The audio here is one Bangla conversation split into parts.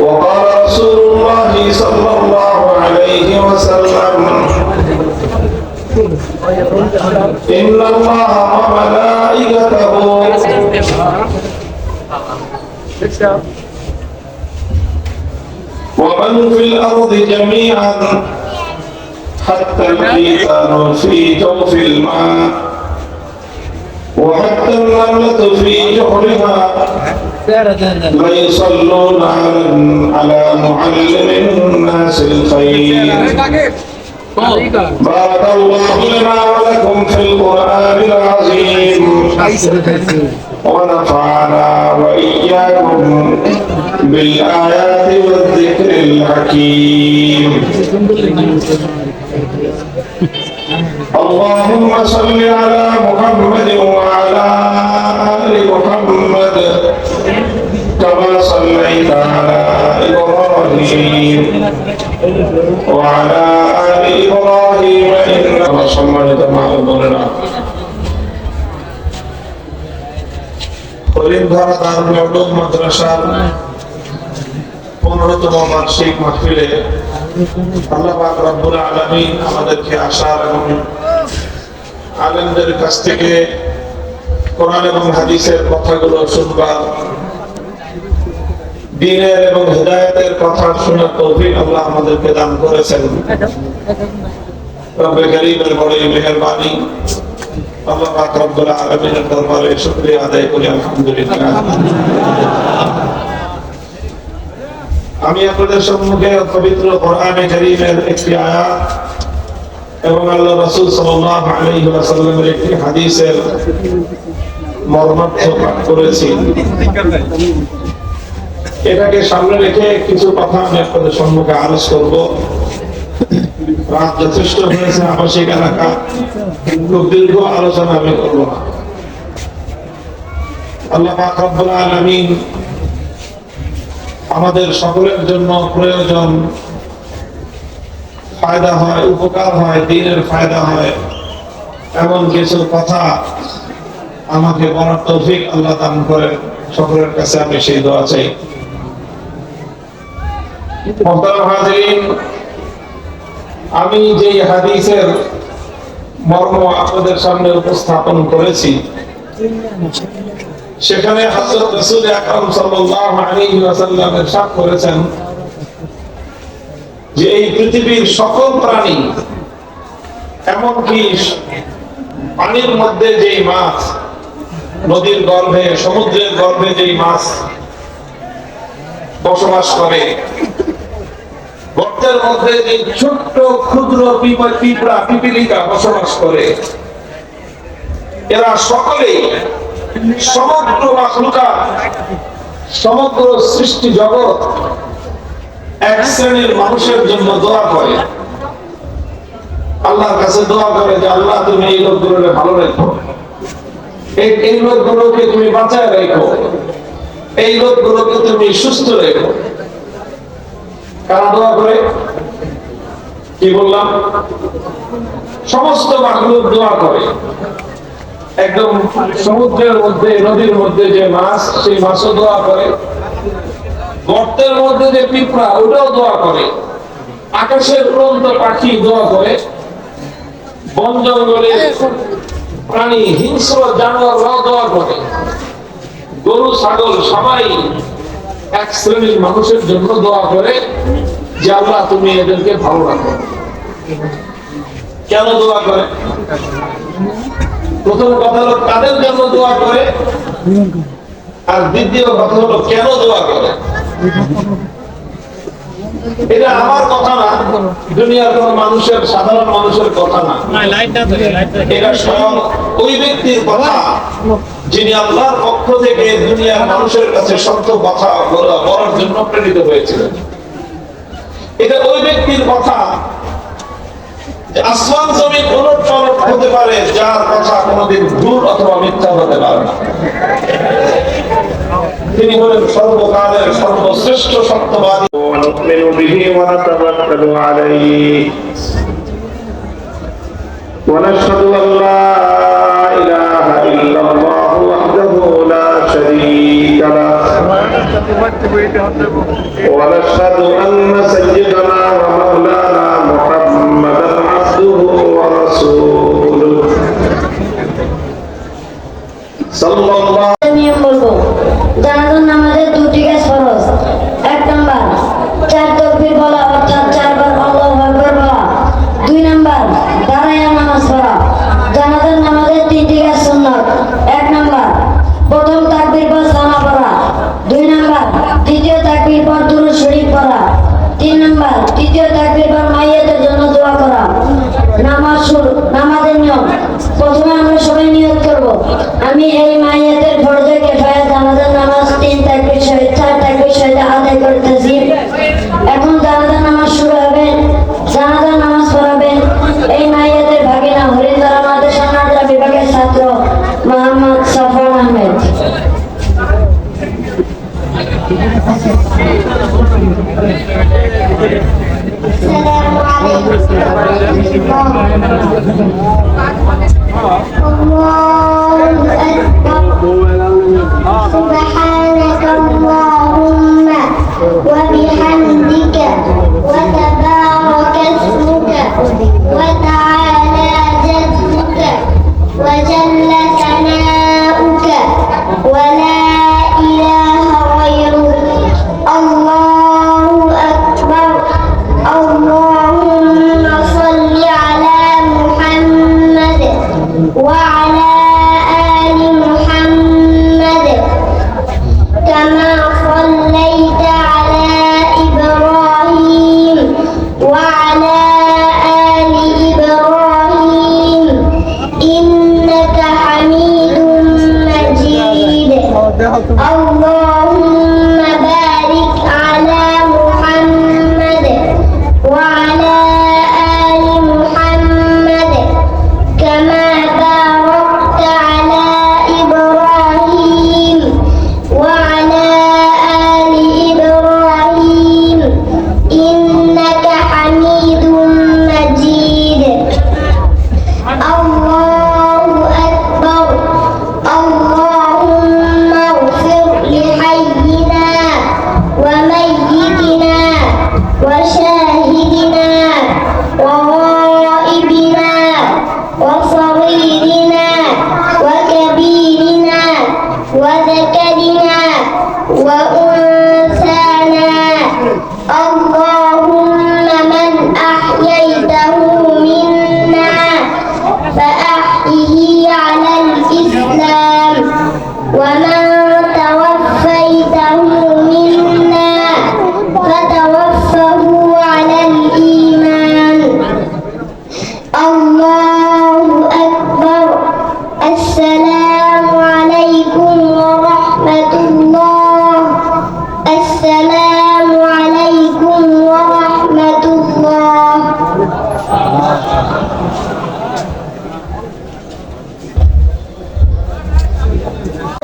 وقال رسول الله صلى الله عليه وسلم إن الله وملائكته ومن في الأرض جميعا حتى الحيتان في جوف الماء وحتى النملة في جحرها. ليصلون على على معلم الناس الخير بارك الله لنا ولكم في القرآن العظيم ونفعنا وإياكم بالآيات والذكر الحكيم اللهم صل على محمد وعلى كما صليت على إبراهيم وعلى آل إبراهيم إنك সম্মানিত মা ও বোনেরা হরিণধারা দারুল উলুম মাদ্রাসার পনেরোতম বার্ষিক মাহফিলে আল্লাহ পাক রব্বুল আলামিন আমাদেরকে আসার এবং আলেমদের কাছ থেকে কোরআন এবং হাদিসের কথাগুলো শুনবার দিনের এবং হৃদায়তের কথা শোনার তৌফিক আল্লাহ আমাদেরকে দান করেছেন। রব্বে গরিবের বড়ই মেহরবানি আল্লাহ পাক রব্বুল আলামিনের দরবারে শুকরিয়া আদায় করি, আলহামদুলিল্লাহ। আমি আপনাদের সম্মুখে পবিত্র কোরআনে কারীমের একটি আয়াত এবং আল্লাহ রাসূল সাল্লাল্লাহু আলাইহি ওয়াসাল্লামের একটি হাদিসের মর্মার্থ পাঠ করেছি। এটাকে সামনে রেখে কিছু কথা আমি আপনাদের সম্মুখে আলোচ করব। রাত যথেষ্ট হয়েছে আবাসিক এলাকা দীর্ঘ আলোচনা আমি করব না। আমাদের সকলের জন্য প্রয়োজন ফায়দা হয়, উপকার হয়, দিনের ফায়দা হয়, এমন কিছু কথা আমাকে বলার তৌফিক আল্লাহ দান করেন। সকলের কাছে আমি সেই দোয়া চাই। আমি যে হাদিসের মর্ম আপনাদের সামনে উপস্থাপন করেছি, সেখানে করেছেন যে এই পৃথিবীর সকল প্রাণী, এমনকি পানির মধ্যে যেই মাছ, নদীর গর্ভে, সমুদ্রের গর্ভে যেই মাছ বসবাস করে গর্তের মধ্যে যে ছোট্ট, ক্ষুদ্র পিঁপড়া, পিপিলিকা বসবাস করে। এরা সকলেই সমগ্র মাখলুকা সমগ্র সৃষ্টি জগৎ এক শ্রেণির মানুষের জন্য দোয়া করে। আল্লাহর কাছে দোয়া করে যে, আল্লাহ, তুমি এই লোকগুলোকে ভালো রেখো। এই এই লোকগুলোকে তুমি বাঁচায় রেখো। এই লোকগুলোকে তুমি সুস্থ রেখো। কারা দোয়া করে কি বললাম? সমস্ত দোয়া করে। একদম সমুদ্রের মধ্যে, নদীর মধ্যে যে মাছ, সেই মাছও দোয়া করে। গর্তের মধ্যে যে পিঁপড়া, ওটাও দোয়া করে। আকাশের উড়ন্ত পাখি দোয়া করে। বন জঙ্গলে প্রাণী, হিংস্র জানোয়াররাও দোয়া করে। গরু, ছাগল, সবাই এক শ্রেণির মানুষের জন্য দোয়া করে যে আল্লাহ তুমি এদেরকে ভালো রাখো। কেন দোয়া করে? প্রথম কথা হলো কাদের জন্য দোয়া করে? আর দ্বিতীয় কথা হলো কেন দোয়া করে? এটা আমার কথা না দুনিয়ার কোন মানুষের সাধারণ মানুষের কথা না। এটা স্বয়ং ওই ব্যক্তির কথা। যিনি আল্লাহর পক্ষ থেকে দুনিয়ার মানুষের কাছে সত্য কথা বলা- বলার জন্য প্রেরিত হয়েছিলেন এটা ওই ব্যক্তির কথা যে আসমান জমিন উলট পালট হতে পারে যার কথা কোনোদিন ভুল অথবা মিথ্যা হতে পারে না তিনি হলেন সর্বকালের সর্বশ্রেষ্ঠ সত্যবাদী ونؤمن به ونتوكل عليه ونشهد أن لا إله ونشهد أن سيدنا ومولانا محمدا عبده ورسوله صلى الله আমি এই মাইয়াতের ফরজে কেফায়াত জানাজার নামাজ তিন তাকবীর সহিত চার তাকবীর সহিত আদায় করতেছি এখন জানাজার নামাজ শুরু হবে জানাজার নামাজ পড়াবেন এই মাইয়াতের ভাগিনা হরিদ্বার মাদ্রাসা নাজরা বিভাগের ছাত্র মোহাম্মদ সফর আহমেদ السلام عليكم الله إنك حميد مجيد اللهم Well,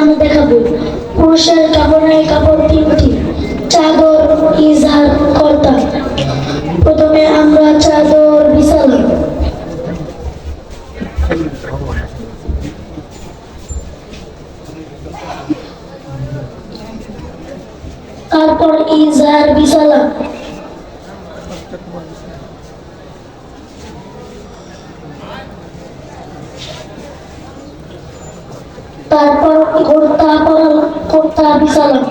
আমি দেখাবো। পুরুষের কাপড়ের কাপড় তিনটি। চাদর, ইজার, কর্তা। প্রথমে আমরা চাদর বিছালাম। তারপর ইজার বিছালাম। তারপর কুর্তা পরালাম কুর্তা বিছালাম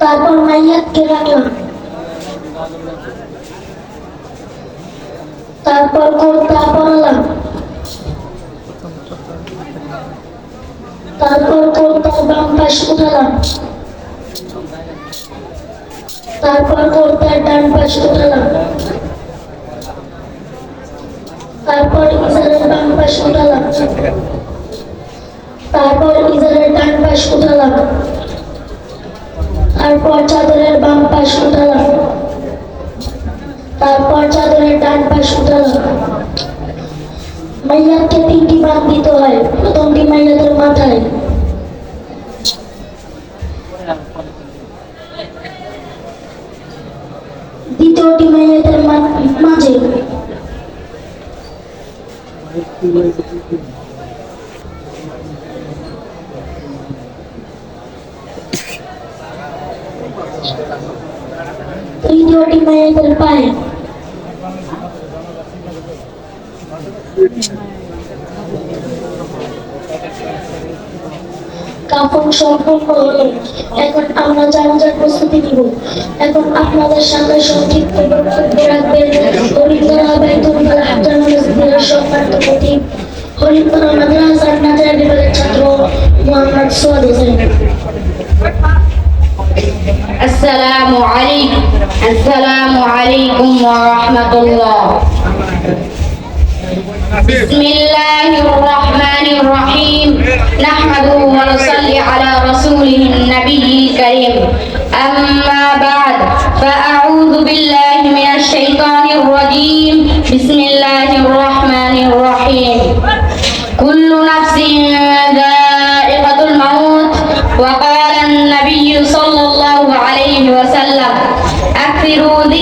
তারপর মাইয়াতকে রাখলাম তারপর কুর্তা পরালাম তারপর কুর্তার বাম পাশ উঠালাম তারপর কুর্তার ডান পাশ উঠালাম তারপর ইজারের বাম পাশ উঠালাম তারপর ইজারের ডান পাশ উঠালাম। তারপর চাদরের বাম পাশ উঠালাম। তারপর চাদরের ডান পাশ উঠালাম। মাইয়াতকে তিনটি বাদ দিতে হয়। প্রথমটি মাইয়াতের মাথায়। দ্বিতীয়টি মাইয়াতের মাঝে। কাপড় সম্পূর্ণ এখন আমরা জানাজার প্রস্তুতি নিব। এখন আপনাদের সামনে সংক্ষিপ্ত বক্তব্য রাখবেন হরিদ্বার বাইতুল হাজার মসজিদের সম্মানিত ছাত্র মোহাম্মদ সোয়াদ হোসেন السلام عليكم. السلام عليكم ورحمة الله. بسم الله الرحمن الرحيم. نحمده ونصلي على رسوله النبي الكريم. أما بعد فأعوذ بالله من الشيطان الرجيم. بسم الله الرحمن விரோதி